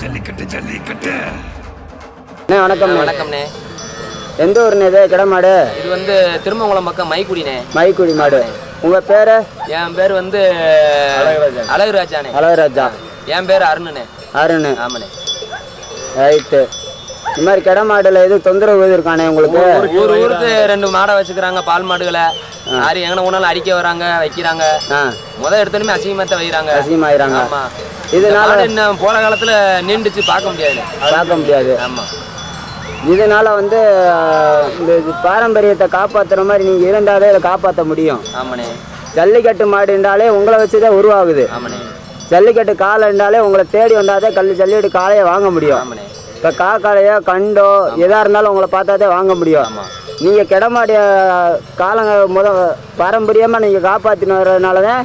ஜல்லிக்கட்டு ஜல்லிக்கட்டு அண்ணே வணக்கம்ண்ணே. வணக்கம்ண்ணே எந்த ஊர்ண்ணே இது? கிடமாடு? இது வந்து திருமங்கலம் பக்கம் மைக்குடிண்ணே. மைக்குடி மாடு. உங்கள் பேர்? என் பேர் வந்து அழகுராஜாண்ணே. அழகராஜா. என் பேர் அருணுண்ணே. அருண். ஆமாண்ணே. ரைட்டு. இந்த மாதிரி கிடமாடுல எதுவும் தொந்தரவு இருக்கானே உங்களுக்கு? ஊர் ஊருக்கு ரெண்டு மாடை வச்சுக்கிறாங்க பால் மாடுகளை. யாரு எங்கன ஒன்றாலும் அடிக்க வராங்க வைக்கிறாங்க. முத எடுத்தோடனே அசிங்கமாத்த வைக்கிறாங்க. அசிங்கமாயிறாங்க இதனால இன்னும் போற காலத்துல நீண்டுச்சு பார்க்க முடியாதுண்ணே பார்க்க முடியாது. ஆமா. இதனால வந்து இந்த பாரம்பரியத்தை காப்பாத்துற மாதிரி நீங்க இருந்தாலே இதை காப்பாற்ற முடியும். ஆமாண்ணே. ஜல்லிக்கட்டு மாடுன்றாலே உங்களை வச்சு தான் உருவாகுது. ஆமாண்ணே. ஜல்லிக்கட்டு காலைன்றாலே உங்களை தேடி வந்தாதே கல் ஜல்லிக்கட்டு காளையை வாங்க முடியும். ஆமாண்ணே. இப்போ காக்காலையோ கண்டோ எதாக இருந்தாலும் உங்களை பார்த்தாதே வாங்க முடியும். நீங்கள் கிடமாடிய காலங்க முத பாரம்பரியமாக நீங்கள் காப்பாற்றின வர்றதுனால தான்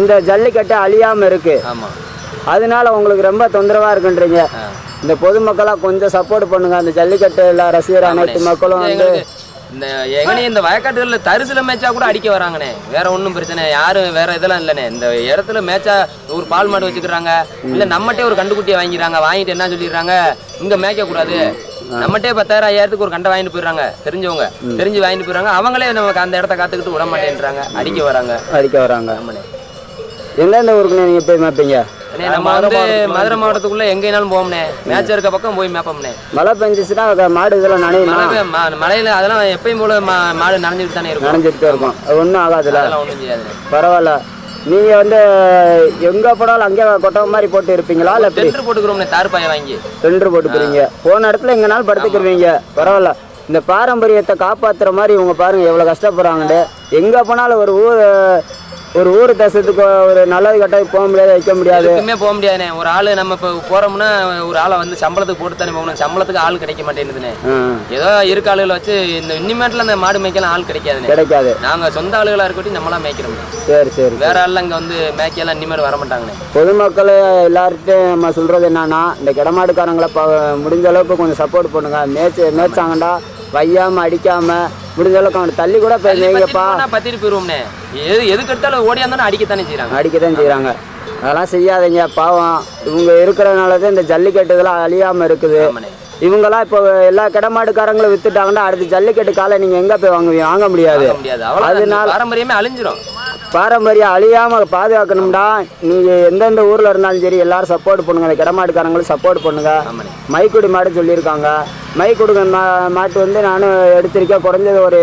இந்த ஜல்லிக்கட்டு அழியாமல் இருக்குது அதனால உங்களுக்கு ரொம்ப தொந்தரவாக இருக்குன்றீங்க. இந்த பொதுமக்களாக கொஞ்சம் சப்போர்ட் பண்ணுங்க. அந்த ஜல்லிக்கட்டுல ரசிகர் அனைத்து மக்களும் வந்து இந்த எங்கனே இந்த வயக்காட்டுகள்ல தரிசுல மேய்ச்சா கூட அடிக்க வராங்கண்ணே. வேற ஒன்றும் பிரச்சனை யாரும் வேற இதெல்லாம் இல்லைண்ணே. இந்த இடத்துல மேய்ச்சா ஒரு பால் மாடு வச்சுக்கிறாங்க. இல்ல நம்மகிட்டே ஒரு கண்டுக்குட்டியை வாங்கிக்கிறாங்க. வாங்கிட்டு என்ன சொல்லிடுறாங்க? இங்க மேய்க்க கூடாது. நம்மகிட்டே பத்தாயிரம் ஐயாயிரத்துக்கு ஒரு கண்டை வாங்கிட்டு போயிடுறாங்க. தெரிஞ்சவங்க. தெரிஞ்சு வாங்கிட்டு போயிடுறாங்க. அவங்களே நமக்கு அந்த இடத்த காத்துக்கிட்டு விட மாட்டேன்றாங்க. அடிக்க வராங்க. அடிக்க வராங்க. ஆமாண்ணே. எந்தெந்த ஊருக்குண்ணே நீங்கள் போய் மேய்ப்பீங்க? அண்ணே, நம்ம வந்து மதுரை மாவட்டத்துக்குள்ள எங்கேனாலும் போவோம்ண்ணே. மேட்ச் இருக்க பக்கம் போய் மேப்போம்ண்ணே. மழை பெஞ்சிச்சுன்னா மாடு இதெல்லாம் நனையுமா? மழையில அதெல்லாம் எப்பயும் போல மாடு நனைஞ்சிட்டு தானே இருக்கும். நனைஞ்சிட்டு இருக்கும். அது ஒன்றும் ஆகாதுல்ல? ஒன்றும் பரவாயில்ல. நீங்கள் வந்து எங்கே போனாலும் அங்கே கொட்டை மாதிரி போட்டு இருப்பீங்களா? இல்லை டெண்டர் போட்டுக்கிறோம்ண்ணே தார் பாயை வாங்கி. டெண்டர் போட்டுக்கிறீங்க. போன இடத்துல எங்கனாலும் படுத்துக்கிருவீங்க பரவாயில்ல. இந்த பாரம்பரியத்தை காப்பாத்துற மாதிரி இவங்க பாருங்க எவ்வளோ கஷ்டப்படுறாங்கன்னு. எங்கே போனாலும் ஒரு ஊர் ஒரு ஊர் தேசத்துக்கு ஒரு நல்லது கட்டாயம் போக முடியாது வைக்க முடியாது. எதுக்குமே போக முடியாதுண்ணே. ஒரு ஆள் நம்ம இப்போ போறோம்னா ஒரு ஆளை வந்து சம்பளத்துக்கு போட்டு தானே போகணும். சம்பளத்துக்கு ஆள் கிடைக்க மாட்டேங்குதுண்ணே. ஏதோ இருக்க ஆளுகளை வச்சு இந்த இனிமேட்டில் அந்த மாடு மேய்க்கலாம் ஆள் கிடைக்காதுண்ணே. கிடைக்காது. நாங்க சொந்த ஆளுகளா இருக்கட்டும் நம்மளா மேய்க்கிறோம். சரி சரி வேற ஆள்லாம் இங்க வந்து மேய்க்கலாம் இனிமேல் வர மாட்டாங்கண்ணே பொதுமக்கள் எல்லார்ட்டையும் நம்ம சொல்கிறது என்னன்னா இந்த கிடமாடுக்காரங்களை முடிஞ்ச அளவுக்கு கொஞ்சம் சப்போர்ட் பண்ணுங்க. மேய்ச்சி மேய்ச்சாங்கண்டா வையாமல் அடிக்காமல் முடிஞ்ச அளவுக்கு அவனை தள்ளி கூட போய் மேய்ங்கப்பா போனா பத்திட்டு போயிருவோம்ண்ணே எது எதுக்கு எடுத்தாலும் ஓடியாந்தானே அடிக்கத்தானே செய்றாங்க. அடிக்க தான் செய்கிறாங்க அதெல்லாம் செய்யாதீங்க பாவம். இவங்க இருக்கிறதுனால தான் இந்த ஜல்லிக்கட்டு இதெல்லாம் அழியாமல் இருக்குது. இவங்கெல்லாம் இப்போ எல்லா கிடமாடுக்காரங்களும் வித்துட்டாங்கன்னா அடுத்து ஜல்லிக்கட்டு காலை நீங்கள் எங்கே போய் வாங்குவீங்க? வாங்க முடியாது. வாங்க முடியாது. அவ்வளோ அதனால- பாரம்பரியமே அழிஞ்சிரும். பாரம்பரியம் அழியாமல் பாதுகாக்கணும்டா. நீங்கள் எந்தெந்த ஊரில் இருந்தாலும் சரி எல்லாரும் சப்போர்ட் பண்ணுங்க. இந்த கிடமாடுக்காரங்களும் சப்போர்ட் பண்ணுங்க. ஆமாண்ணே. மைக்குடி மாடு சொல்லியிருக்காங்க. மைக்குடி மா மாட்டு வந்து நானும் எடுத்திருக்கேன் குறைஞ்சது ஒரு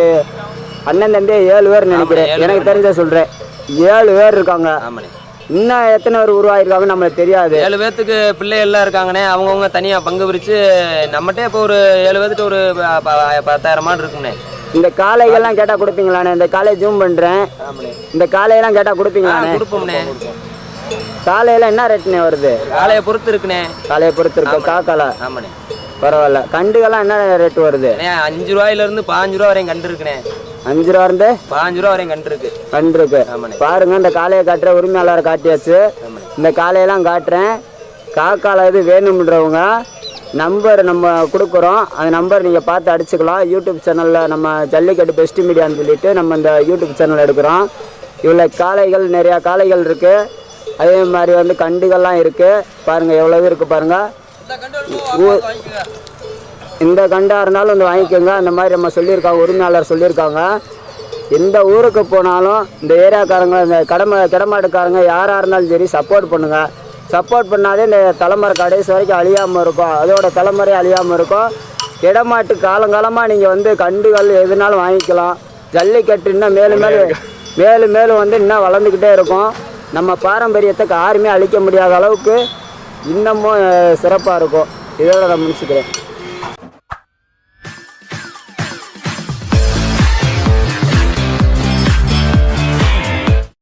அண்ணன் தம்பி ஏழு பேர் நினைக்கிறேன். எனக்கு தெரிஞ்ச சொல்கிறேன் ஏழு பேர் இருக்காங்க. இன்னும் எத்தனை பேர் உருவாயிருக்காங்கன்னு நம்மளுக்கு தெரியாது. ஏழு பேர்த்துக்கு பிள்ளை எல்லாம் இருக்காங்கண்ணே. அவங்கவுங்க தனியாக பங்கு பிரித்து நம்மகிட்டே இப்போ ஒரு ஏழு பேர்த்துட்டு ஒரு பத்தாயிரம் மாடு இருக்குண்ணே. இந்த காளைகள்லாம் கேட்டால் கொடுப்பீங்களாண்ணே? இந்த காளையை ஜூம் ஆமாண்ணே. இந்த காளையெல்லாம் கேட்டால் ஆ கொடுப்பீங்களாண்ணே கொடுப்போம்ண்ணே. காளையெல்லாம் என்ன ரேட்டுண்ணே வருது? காலையை பொறுத்து இருக்குண்ணே. காளையை பொறுத்து இருக்கு? காக்கால ஆமாண்ணே. பரவாயில்ல. கண்டுகள்லாம் என்ன ரேட்டு வருது? அஞ்சு ரூபாயிலேருந்து பாஞ்சு ரூபா வரையும் கண்டு இருக்குண்ணே. அஞ்சு ரூபா இருந்து பாஞ்சு ரூபா வரையும் கண்டு இருக்கு. கண்டு இருக்கு. பாருங்க இந்த காளையை காட்டுற உரிமையாளரை காட்டியாச்சு. இந்த காளையெல்லாம் காட்டுறேன். காக்கால இது வேணும்ன்றவங்க நம்பர் நம்ம கொடுக்குறோம். அந்த நம்பர் நீங்கள் பார்த்து அடிச்சுக்கலாம். யூடியூப் சேனலில் நம்ம ஜல்லிக்கட்டு பெஸ்ட் மீடியான்னு சொல்லிட்டு நம்ம இந்த யூடியூப் சேனல் எடுக்கிறோம். இவ்வளோ காளைகள் நிறையா காளைகள் இருக்குது அதே மாதிரி வந்து கண்டுகள்லாம் இருக்குது பாருங்கள் எவ்வளவு இருக்குது பாருங்கள் இந்த கண்டாக இருந்தாலும் வந்து வாங்கிக்கோங்க. அந்த மாதிரி நம்ம சொல்லியிருக்காங்க உரிமையாளர் சொல்லியிருக்காங்க. எந்த ஊருக்கு போனாலும் இந்த ஏரியாக்காரங்க இந்த கடமை கிடமாட்டுக்காரங்க யாராக இருந்தாலும் சரி சப்போர்ட் பண்ணுங்கள் சப்போர்ட் பண்ணாதே இந்த தலைமுறை கடைசி வரைக்கும் அழியாமல் இருக்கும். அதோட தலைமுறை அழியாமல் இருக்கும். இடமாட்டு காலங்காலமாக நீங்கள் வந்து கண்டுகள் எதுனாலும் வாங்கிக்கலாம். ஜல்லிக்கட்டு இன்னும் மேலும் மேலும் மேலும் மேலும் வந்து இன்னும் வளர்ந்துக்கிட்டே இருக்கும். நம்ம பாரம்பரியத்தை யாருமே அழிக்க முடியாத அளவுக்கு இன்னமும் சிறப்பாக இருக்கும். இதோட நான் முடிச்சுக்கிறேன்.